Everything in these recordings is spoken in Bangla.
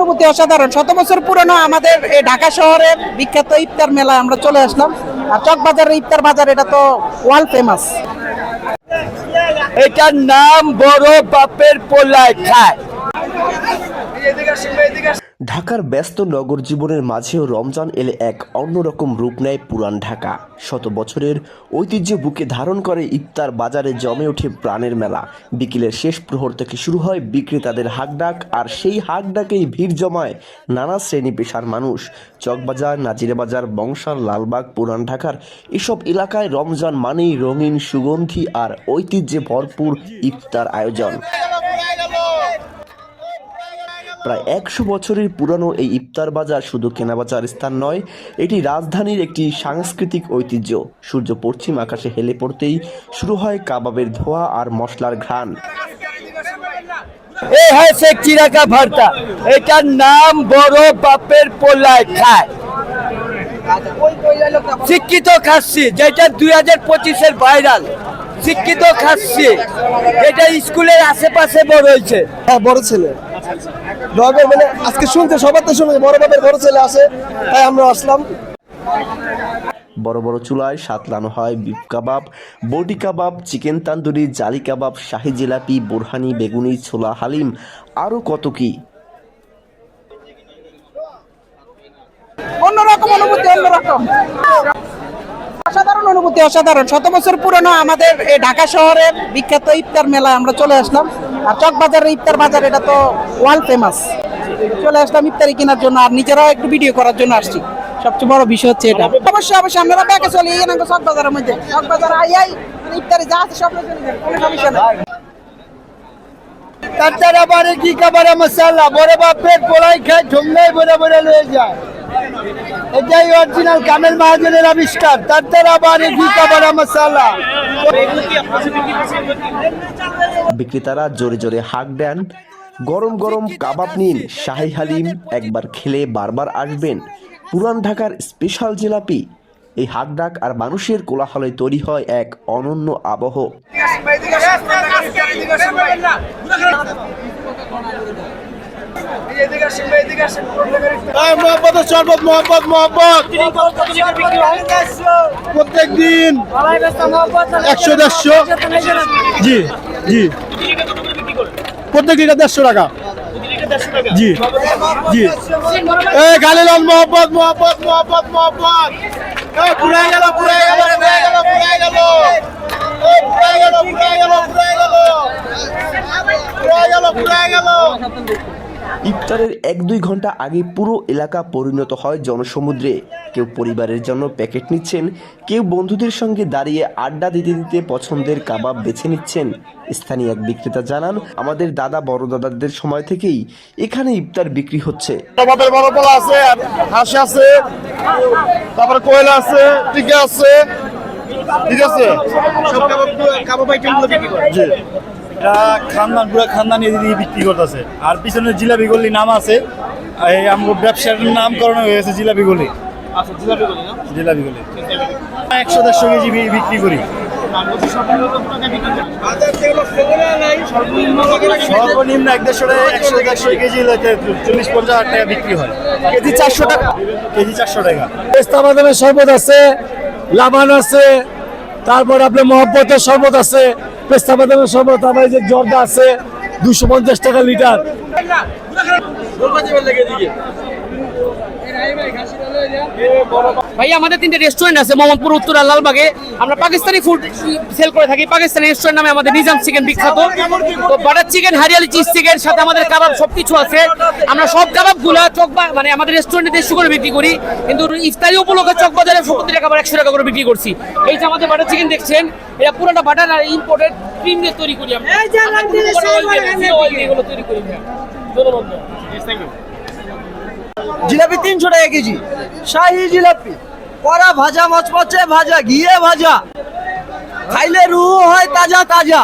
অনুভূতি অসাধারণ। শত বছর পুরনো আমাদের ঢাকা শহরের বিখ্যাত ইফতার মেলা আমরা চলে আসলাম। আর চকবাজারের ইফতার বাজার, এটা তো ওয়ার্ল্ড ফেমাস। এটার নাম বড় বাপের পোলায় খায়। ঢাকার ব্যস্ত নগর জীবনের মাঝেও রমজান এলে এক অন্যরকম রূপ নেয় পুরান ঢাকা। শত বছরের ঐতিহ্য বুকে ধারণ করে ইফতার বাজারে জমে ওঠে প্রাণের মেলা। বিকেলের শেষ প্রহর থেকে শুরু হয় বিক্রেতাদের হাকডাক, আর সেই হাকডাকেই ভিড় জমায় নানা শ্রেণি পেশার মানুষ। চকবাজার, নাজিরাবাজার, বংশাল, লালবাগ, পুরান ঢাকার এসব এলাকায় রমজান মানেই রঙিন সুগন্ধি আর ঐতিহ্যে ভরপুর ইফতার আয়োজন। প্রায় একশো বছরের পুরনো এই ইফতার বাজার শুধু কেনাবেচার স্থান নয়, এটি রাজধানীর একটি সাংস্কৃতিক ঐতিহ্য। সূর্য পশ্চিম আকাশে হেলে পড়তেই শুরু হয় কাবাবের ধোয়া আর মশলার ঘ্রাণ। হয় শেখ চিরাকা এটার নাম বড় বাপের পোলায় খায়। শিক্ষিত খাচ্ছি যেটা দুই হাজার পঁচিশের ভাইরাল। শিক্ষিত খাচ্ছি। এটা স্কুলের আশেপাশে বড় হয়েছে। হ্যাঁ বড় ছেলে। রবের মানে আজকে শুনতে সবার তো শুনে বড় বাপের বড় ছেলে আসে তাই আমরা আসলাম। বড় বড় চুলায় সাতলানো হয় বিফ কাবাব বডি কাবাব চিকেন তান্দুরি জালি কাবাব শাহি জিলাপি বোরহানি বেগুনি ছোলা হালিম আরও কত কি? অন্যরকম অনুভূতি অন্যরকম। অনুভূতি অসাধারণ। শত বছর পুরনো আমাদের এই ঢাকা শহরের বিখ্যাত ইফতার মেলায় আমরা চলে আসলাম। আর চকবাজারের ইফতার বাজার, এটা তো ওয়ার্ল্ড ফেমাস চলে আসলাম ইফতারি কেনার জন্য, আর নিজেরাও একটু ভিডিও করার জন্য আসছি। সবচেয়ে বড় বিষয় হচ্ছে এটা। অবশ্যই অবশ্যই, আমরা ব্যাকে চলে, এই নাকি চকবাজারের মধ্যে। চকবাজার আইয়াই ইফতারি যা আছে সব কোনো সমস্যা নেই। তার বারে কি কাবারে মশালা বড় বাপের পোলাই খায় ঝুমলাই বড় বড় লয়ে যায়। এটাই অরিজিনাল কামেল মাহাজনের আবিষ্কার। তার বারে কি কাবারে মশালা বিক্রেতারা জোরে জোরে হাঁক দেন। গরম গরম কাবাব নিন শাহি হালিম একবার খেলে বারবার আসবেন। পুরান ঢাকার স্পেশাল জিলাপি। এই হাকডাক আর মানুষের কোলাহলে তৈরি হয় এক অনন্য আবহ। মোহাম্মদ শরবত মোহাম্মদ মোহাম্মদ প্রত্যেক দিন একশো দেড়শো। জি জি। প্রত্যেক লিটার দেড়শো টাকা। জি জি। এ গালিলাল মোহাম্মদ মোহাম্মদ মোহাম্মদ মোহাম্মদ পুরাই গেল পুরাই গেল পুরাই গেল পুরাই গেল। পুরাই গেল পুরাই গেল পুরাই গেল। পুরাই গেল পুরাই গেল। ইফতারের এক দুই ঘণ্টা আগে পুরো এলাকা পরিণত হয় জনসমুদ্রে। কেউ পরিবারের জন্য প্যাকেট নিচ্ছেন কেউ বন্ধুদের সঙ্গে দাঁড়িয়ে আড্ডা দিতে দিতে পছন্দের কাবাব বেছে নিচ্ছেন। স্থানীয় এক বিক্রেতা জানান আমাদের দাদা বড় দাদাদের সময় থেকেই এখানে ইফতার বিক্রি হচ্ছে। আমাদের বড় পোলা আছে হাঁস আছে তারপরে কোয়েলা আছে টিকা আছে ঠিক আছে? জি। এটা খানদান পুরো খানদান এদিকে বিক্রি করতেছে। আর পিছনে জিলাপি গলি নাম আছে। এই আমার ব্যবসার নামকরণ হয়েছে জিলাপি গলি। জিলাপি গলি একশো দেড়শো কেজি বিক্রি করি। সর্বনিম্ন এক দেড়শো টাকা একশো দেড়শো কেজি চল্লিশ পঞ্চাশ হাজার টাকা বিক্রি হয়। কেজি চারশো টাকা। কেজি চারশো টাকা। পেস্তা বাদামের শরবত আছে লাবান আছে তারপর আপনার মহব্বতের শরবত আছে পেস্তা বাদামের শরবত যে জর্দা আছে দুশো পঞ্চাশ টাকা লিটার। ভাই আমাদের তিনটে রেস্টুরেন্ট আছে মোহাম্মদপুর উত্তরা লালবাগে। আমরা পাকিস্তানি ফুড সেল করে থাকি। পাকিস্তানি রেস্টুরেন্ট নামে আমাদের নিজাম চিকেন বিখ্যাত। তো butter chicken hariyali cheese chicken সাথে আমাদের কাবাব সবকিছু আছে। আমরা সব কাবাবগুলা চক বা- মানে আমাদের রেস্টুরেন্টে দেড়শো করে বিক্রি করি। কিন্তু ইফতারি উপলক্ষে চক বাজারে সত্তর টাকা একশো টাকা করে বিক্রি করছি। এই যে আমাদের বাটার চিকেন দেখছেন এটা পুরোটা বাটার আর ইম্পোর্টেড ক্রিম দিয়ে তৈরি করি আমরা। এগুলো তৈরি করি ধন্যবাদ. জিলাপি তিনশো টাকা কেজি শাহি জিলাপি কড়া ভাজা মচমচে ভাজা ঘিয়ে ভাজা খাইলে রুহ হয় তাজা তাজা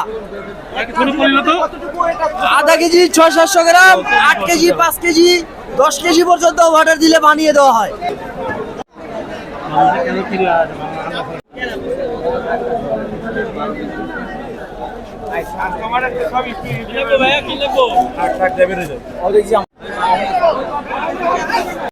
আধা কেজি ছয় সাতশো গ্রাম আট কেজি পাঁচ কেজি দশ কেজি পর্যন্ত অর্ডার দিলে বানিয়ে দেওয়া হয়